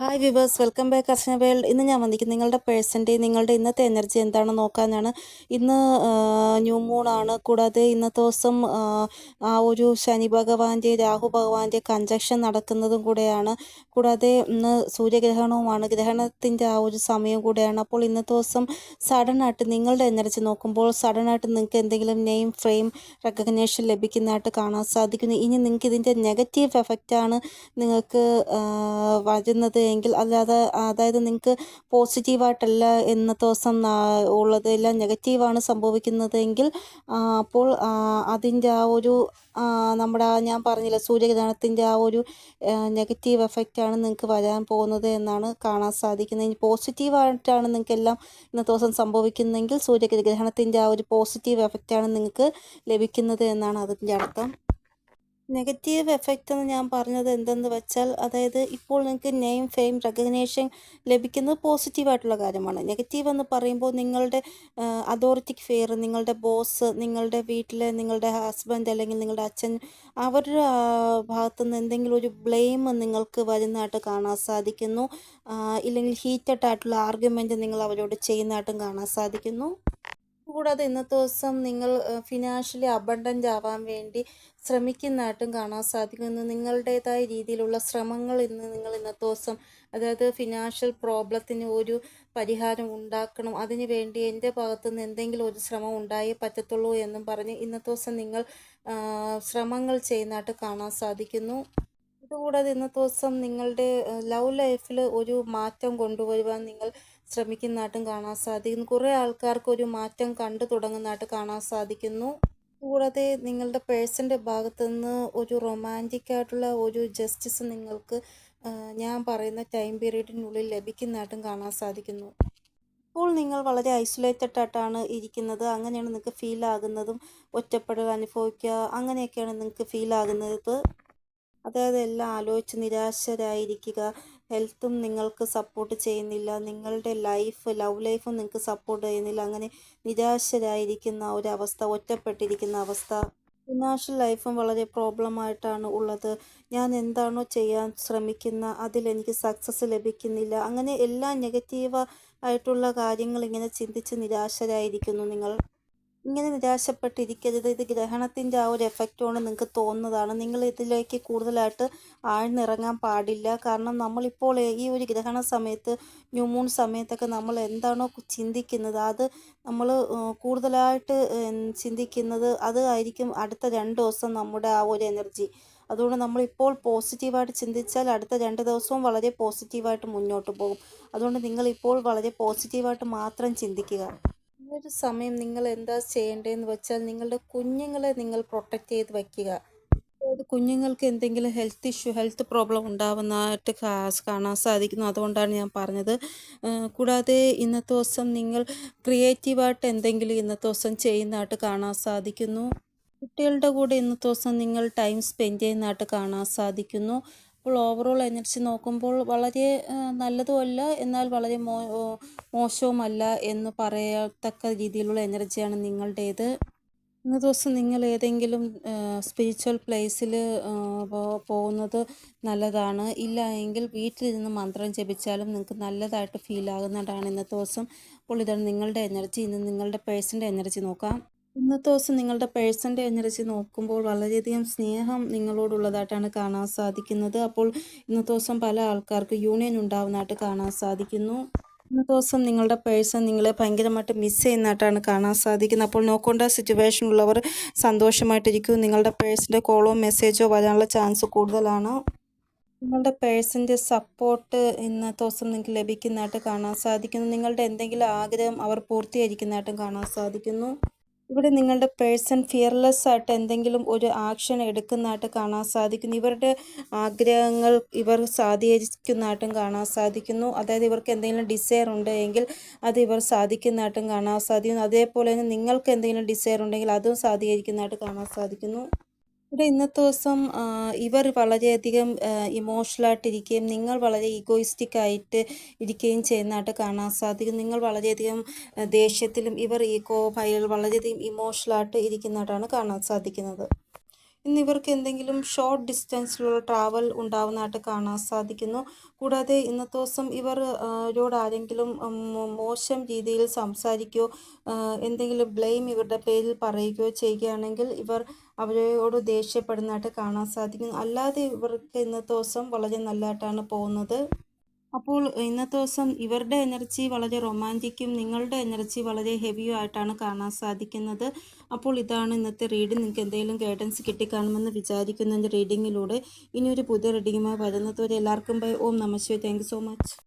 Hi viewers welcome back Archana world ഇന്ന് ഞാൻ വന്നിരിക്കുന്നത് നിങ്ങളുടെ പേഴ്സന്റെ നിങ്ങളുടെ ഇന്നത്തെ എനർജി എന്താണെന്ന് നോക്കാനാണ്. ഇന്ന് ന്യൂ മൂൺ ആണ്. കൂടാതെ ഇന്നത്തെ ദിവസം ആ, ആ ഒരു ശനി ഭഗവാന്റെ രാഹു ഭഗവാന്റെ കഞ്ചക്ഷൻ നടക്കുന്നതും കൂടെയാണ്. കൂടാതെ ഇന്ന് സൂര്യഗ്രഹണവുമാണ്. ഗ്രഹണത്തിന്റെ ആ ഒരു സമയം കൂടെയാണ്. അപ്പോൾ ഇന്നത്തെ ദിവസം സഡനായിട്ട് നിങ്ങളുടെ എനർജി നോക്കുമ്പോൾ സഡനായിട്ട് നിങ്ങൾക്ക് എന്തെങ്കിലും നെയിം ഫ്രെയിം റെക്കഗ്നേഷൻ ലഭിക്കുന്നതായിട്ട് കാണാൻ സാധിക്കുന്നു. ഇനി നിങ്ങൾക്ക് ഇതിന്റെ നെഗറ്റീവ് എഫക്റ്റാണ് നിങ്ങൾക്ക് വരുന്നത് എങ്കിൽ അല്ലാതെ അതായത് നിങ്ങൾക്ക് പോസിറ്റീവായിട്ടല്ല ഇന്നത്തെ ദിവസം ഉള്ളതെല്ലാം ഉള്ളത് നെഗറ്റീവാണ് സംഭവിക്കുന്നതെങ്കിൽ അപ്പോൾ അതിന്റെ ആ ഒരു നമ്മുടെ ഞാൻ പറഞ്ഞില്ല സൂര്യഗ്രഹണത്തിന്റെ ആ ഒരു നെഗറ്റീവ് എഫക്റ്റാണ് നിങ്ങൾക്ക് വരാൻ പോകുന്നത് എന്നാണ് കാണാൻ സാധിക്കുന്നത്. ഇനി പോസിറ്റീവായിട്ടാണ് നിങ്ങൾക്ക് എല്ലാം ഇന്നത്തെ ദിവസം സംഭവിക്കുന്നതെങ്കിൽ സൂര്യഗ്രഹണത്തിന്റെ ആ ഒരു പോസിറ്റീവ് എഫക്റ്റാണ് നിങ്ങൾക്ക് ലഭിക്കുന്നത് എന്നാണ് അതിന്റെ അർത്ഥം. നെഗറ്റീവ് എഫക്റ്റ് എന്ന് ഞാൻ പറഞ്ഞത് എന്തെന്ന് വെച്ചാൽ അതായത് ഇപ്പോൾ നിങ്ങൾക്ക് നെയിം ഫെയിം റെക്കഗ്നേഷൻ ലഭിക്കുന്നത് പോസിറ്റീവായിട്ടുള്ള കാര്യമാണ്. നെഗറ്റീവ് എന്ന് പറയുമ്പോൾ നിങ്ങളുടെ അതോറിറ്റിക്ക് ഫെയർ നിങ്ങളുടെ ബോസ് നിങ്ങളുടെ വീട്ടിലെ നിങ്ങളുടെ ഹസ്ബൻഡ് അല്ലെങ്കിൽ നിങ്ങളുടെ അച്ഛൻ അവരുടെ ഭാഗത്തു നിന്ന് എന്തെങ്കിലും ഒരു ബ്ലെയിം നിങ്ങൾക്ക് വരുന്നതായിട്ട് കാണാൻ സാധിക്കുന്നു. ഇല്ലെങ്കിൽ ഹീറ്റഡ് ആയിട്ടുള്ള ആർഗ്യുമെന്റ് നിങ്ങൾ അവരോട് ചെയ്യുന്നതായിട്ടും കാണാൻ സാധിക്കുന്നു. കൂടാതെ ഇന്നത്തെ ദിവസം നിങ്ങൾ ഫിനാൻഷ്യലി അബണ്ടന്റ് ആവാൻ വേണ്ടി ശ്രമിക്കുന്നതായിട്ടും കാണാൻ സാധിക്കുന്നു. നിങ്ങളുടേതായ രീതിയിലുള്ള ശ്രമങ്ങൾ ഇന്ന് നിങ്ങൾ ഇന്നത്തെ ദിവസം അതായത് ഫിനാൻഷ്യൽ പ്രോബ്ലത്തിന് ഒരു പരിഹാരം ഉണ്ടാക്കണം. അതിന് വേണ്ടി എന്റെ ഭാഗത്തു നിന്ന് എന്തെങ്കിലും ഒരു ശ്രമം ഉണ്ടായേ പറ്റത്തുള്ളൂ എന്നും പറഞ്ഞ് ഇന്നത്തെ ദിവസം നിങ്ങൾ ശ്രമങ്ങൾ ചെയ്യുന്നതായിട്ട് കാണാൻ സാധിക്കുന്നു. ഇതുകൂടാതെ ഇന്നത്തെ ദിവസം നിങ്ങളുടെ ലവ് ലൈഫിൽ ഒരു മാറ്റം കൊണ്ടുവരുവാൻ നിങ്ങൾ ശ്രമിക്കുന്നതായിട്ടും കാണാൻ സാധിക്കുന്നു. കുറേ ആൾക്കാർക്ക് ഒരു മാറ്റം കണ്ടു തുടങ്ങുന്നതായിട്ട് കാണാൻ സാധിക്കുന്നു. കൂടാതെ നിങ്ങളുടെ പേഴ്സന്റെ ഭാഗത്തു നിന്ന് ഒരു റൊമാന്റിക് ആയിട്ടുള്ള ഒരു ജസ്റ്റിസ് നിങ്ങൾക്ക് ഞാൻ പറയുന്ന ടൈം പീരീഡിനുള്ളിൽ ലഭിക്കുന്നതായിട്ടും കാണാൻ സാധിക്കുന്നു. ഇപ്പോൾ നിങ്ങൾ വളരെ ഐസൊലേറ്റഡ് ആയിട്ടാണ് ഇരിക്കുന്നത്. അങ്ങനെയാണ് നിങ്ങൾക്ക് ഫീൽ ആകുന്നതും ഒറ്റപ്പെടൽ അനുഭവിക്കുക. അങ്ങനെയൊക്കെയാണ് നിങ്ങൾക്ക് ഫീൽ ആകുന്നത്. അതായത് എല്ലാം ആലോചിച്ച് നിരാശരായിരിക്കുക. ഹെൽത്തും നിങ്ങൾക്ക് സപ്പോർട്ട് ചെയ്യുന്നില്ല. നിങ്ങളുടെ ലൈഫ് ലവ് ലൈഫും നിങ്ങൾക്ക് സപ്പോർട്ട് ചെയ്യുന്നില്ല. അങ്ങനെ നിരാശരായിരിക്കുന്ന ഒരു അവസ്ഥ ഒറ്റപ്പെട്ടിരിക്കുന്ന അവസ്ഥ. ഫിനാൻഷ്യൽ ലൈഫും വളരെ പ്രോബ്ലമായിട്ടാണ് ഉള്ളത്. ഞാൻ എന്താണോ ചെയ്യാൻ ശ്രമിക്കുന്ന അതിലെനിക്ക് സക്സസ് ലഭിക്കുന്നില്ല. അങ്ങനെ എല്ലാ നെഗറ്റീവ് ആയിട്ടുള്ള കാര്യങ്ങൾ ഇങ്ങനെ ചിന്തിച്ച് നിരാശരായിരിക്കുന്നു നിങ്ങൾ. ഇങ്ങനെ നിരാശപ്പെട്ടിരിക്കരുത്. ഇത് ഗ്രഹണത്തിന്റെ ആ ഒരു എഫക്റ്റ് കൊണ്ട് നിങ്ങൾക്ക് തോന്നുന്നതാണ്. നിങ്ങൾ ഇതിലേക്ക് കൂടുതലായിട്ട് ആഴ്ന്നിറങ്ങാൻ പാടില്ല. കാരണം നമ്മളിപ്പോൾ ഈ ഒരു ഗ്രഹണ സമയത്ത് ന്യൂമൂൺ സമയത്തൊക്കെ നമ്മൾ എന്താണോ ചിന്തിക്കുന്നത് അത് നമ്മൾ കൂടുതലായിട്ട് ചിന്തിക്കുന്നത് അത് ആയിരിക്കും അടുത്ത രണ്ട് ദിവസം നമ്മുടെ ആ ഒരു എനർജി അതുകൊണ്ട് നമ്മളിപ്പോൾ പോസിറ്റീവായിട്ട് ചിന്തിച്ചാൽ അടുത്ത രണ്ട് ദിവസവും വളരെ പോസിറ്റീവായിട്ട് മുന്നോട്ട് പോകും. അതുകൊണ്ട് നിങ്ങളിപ്പോൾ വളരെ പോസിറ്റീവായിട്ട് മാത്രം ചിന്തിക്കുക. ഒരു സമയം നിങ്ങൾ എന്താ ചെയ്യേണ്ടതെന്ന് വെച്ചാൽ നിങ്ങളുടെ കുഞ്ഞുങ്ങളെ നിങ്ങൾ പ്രൊട്ടക്റ്റ് ചെയ്ത് വയ്ക്കുക അതായത് കുഞ്ഞുങ്ങൾക്ക് എന്തെങ്കിലും ഹെൽത്ത് ഇഷ്യൂ ഹെൽത്ത് പ്രോബ്ലം ഉണ്ടാവുന്നതായിട്ട് കാണാൻ സാധിക്കുന്നു. അതുകൊണ്ടാണ് ഞാൻ പറഞ്ഞത്. കൂടാതെ ഇന്നത്തെ ദിവസം നിങ്ങൾ ക്രിയേറ്റീവായിട്ട് എന്തെങ്കിലും ഇന്നത്തെ ദിവസം ചെയ്യുന്നതായിട്ട് കാണാൻ സാധിക്കുന്നു. കുട്ടികളുടെ കൂടെ ഇന്നത്തെ ദിവസം നിങ്ങൾ ടൈം സ്പെൻഡ് ചെയ്യുന്നതായിട്ട് കാണാൻ സാധിക്കുന്നു. അപ്പോൾ ഓവറോൾ എനർജി നോക്കുമ്പോൾ വളരെ നല്ലതുമല്ല. എന്നാൽ വളരെ മോ മോശവുമല്ല എന്ന് പറയത്തക്ക രീതിയിലുള്ള എനർജിയാണ് നിങ്ങളുടേത്. ഇന്ന ദിവസം നിങ്ങൾ ഏതെങ്കിലും സ്പിരിച്വൽ പ്ലേസിൽ പോകുന്നത് നല്ലതാണ്. ഇല്ല എങ്കിൽ വീട്ടിലിരുന്ന് മന്ത്രം ജപിച്ചാലും നിങ്ങൾക്ക് നല്ലതായിട്ട് ഫീൽ ആകുന്നതാണ് ഇന്നത്തെ ദിവസം. അപ്പോൾ ഇതാണ് നിങ്ങളുടെ എനർജി ഇന്ന് നിങ്ങളുടെ പേഴ്സന്റെ എനർജി നോക്കാം. ഇന്നത്തെ ദിവസം നിങ്ങളുടെ പേഴ്സന്റെ എനർജി നോക്കുമ്പോൾ വളരെയധികം സ്നേഹം നിങ്ങളോടുള്ളതായിട്ടാണ് കാണാൻ സാധിക്കുന്നത്. അപ്പോൾ ഇന്നത്തെ ദിവസം പല ആൾക്കാർക്ക് യൂണിയൻ ഉണ്ടാവുന്നതായിട്ട് കാണാൻ സാധിക്കുന്നു. ഇന്നത്തെ ദിവസം നിങ്ങളുടെ പേഴ്സൺ നിങ്ങളെ ഭയങ്കരമായിട്ട് മിസ് ചെയ്യുന്നതായിട്ടാണ് കാണാൻ സാധിക്കുന്നത്. അപ്പോൾ നോക്കേണ്ട സിറ്റുവേഷൻ ഉള്ളവർ സന്തോഷമായിട്ടിരിക്കും. നിങ്ങളുടെ പേഴ്സന്റെ കോളോ മെസ്സേജോ വരാനുള്ള ചാൻസ് കൂടുതലാണ്. നിങ്ങളുടെ പേഴ്സന്റെ സപ്പോർട്ട് ഇന്നത്തെ ദിവസം നിങ്ങൾക്ക് ലഭിക്കുന്നതായിട്ട് കാണാൻ സാധിക്കുന്നു. നിങ്ങളുടെ എന്തെങ്കിലും ആഗ്രഹം അവർ പൂർത്തീകരിക്കുന്നതായിട്ടും കാണാൻ സാധിക്കുന്നു. ഇവിടെ നിങ്ങളുടെ പേഴ്സൺ ഫിയർലെസ് ആയിട്ട് എന്തെങ്കിലും ഒരു ആക്ഷൻ എടുക്കുന്നതായിട്ട് കാണാൻ സാധിക്കുന്നു. ഇവരുടെ ആഗ്രഹങ്ങൾ ഇവർ സാധീകരിക്കുന്നതായിട്ടും കാണാൻ സാധിക്കുന്നു. അതായത് ഇവർക്ക് എന്തെങ്കിലും ഡിസയർ ഉണ്ട് എങ്കിൽ അത് ഇവർ സാധിക്കുന്നതായിട്ടും കാണാൻ സാധിക്കുന്നു. അതേപോലെ തന്നെ നിങ്ങൾക്ക് എന്തെങ്കിലും ഡിസയർ ഉണ്ടെങ്കിൽ അതും സാധീകരിക്കുന്നതായിട്ട് കാണാൻ സാധിക്കുന്നു. ഇവിടെ ഇന്നത്തെ ദിവസം ഇവർ വളരെയധികം ഇമോഷണലായിട്ടിരിക്കുകയും നിങ്ങൾ വളരെ ഈഗോയിസ്റ്റിക് ആയിട്ട് ഇരിക്കുകയും ചെയ്യുന്നതായിട്ട് കാണാൻ സാധിക്കും. നിങ്ങൾ വളരെയധികം ദേഷ്യത്തിലും ഇവർ ഈഗോ ഭയ വളരെയധികം ഇമോഷണലായിട്ട് ഇരിക്കുന്നതായിട്ടാണ് കാണാൻ സാധിക്കുന്നത്. ഇന്ന് ഇവർക്ക് എന്തെങ്കിലും ഷോർട്ട് ഡിസ്റ്റൻസിലുള്ള ട്രാവൽ ഉണ്ടാവുന്നതായിട്ട് കാണാൻ സാധിക്കുന്നു. കൂടാതെ ഇന്നത്തെ ദിവസം ഇവർ ആ, ആരെങ്കിലും മോശം രീതിയിൽ സംസാരിക്കുകയോ എന്തെങ്കിലും ബ്ലെയിം ഇവരുടെ പേരിൽ പറയുകയോ ചെയ്യുകയാണെങ്കിൽ ഇവർ അവരോട് ദേഷ്യപ്പെടുന്നതായിട്ട് കാണാൻ സാധിക്കുന്നു. അല്ലാതെ ഇവർക്ക് ഇന്നത്തെ ദിവസം വളരെ നല്ലതായിട്ടാണ് പോകുന്നത്. അപ്പോൾ ഇന്നത്തെ ദിവസം ഇവരുടെ എനർജി വളരെ റൊമാന്റിക്കും നിങ്ങളുടെ എനർജി വളരെ ഹെവിയും ആയിട്ടാണ് കാണാൻ സാധിക്കുന്നത്. അപ്പോൾ ഇതാണ് ഇന്നത്തെ റീഡിംഗ്. നിങ്ങൾക്ക് എന്തെങ്കിലും ഗൈഡൻസ് കിട്ടിക്കാണുമെന്ന് വിചാരിക്കുന്നതിന്റെ റീഡിങ്ങിലൂടെ ഇനി ഒരു പുതിയ റീഡിങ്ങുമായി വരുന്നതുവരെ എല്ലാവർക്കും ബൈ. ഓം നമസ്വേ താങ്ക് സോ മച്ച്.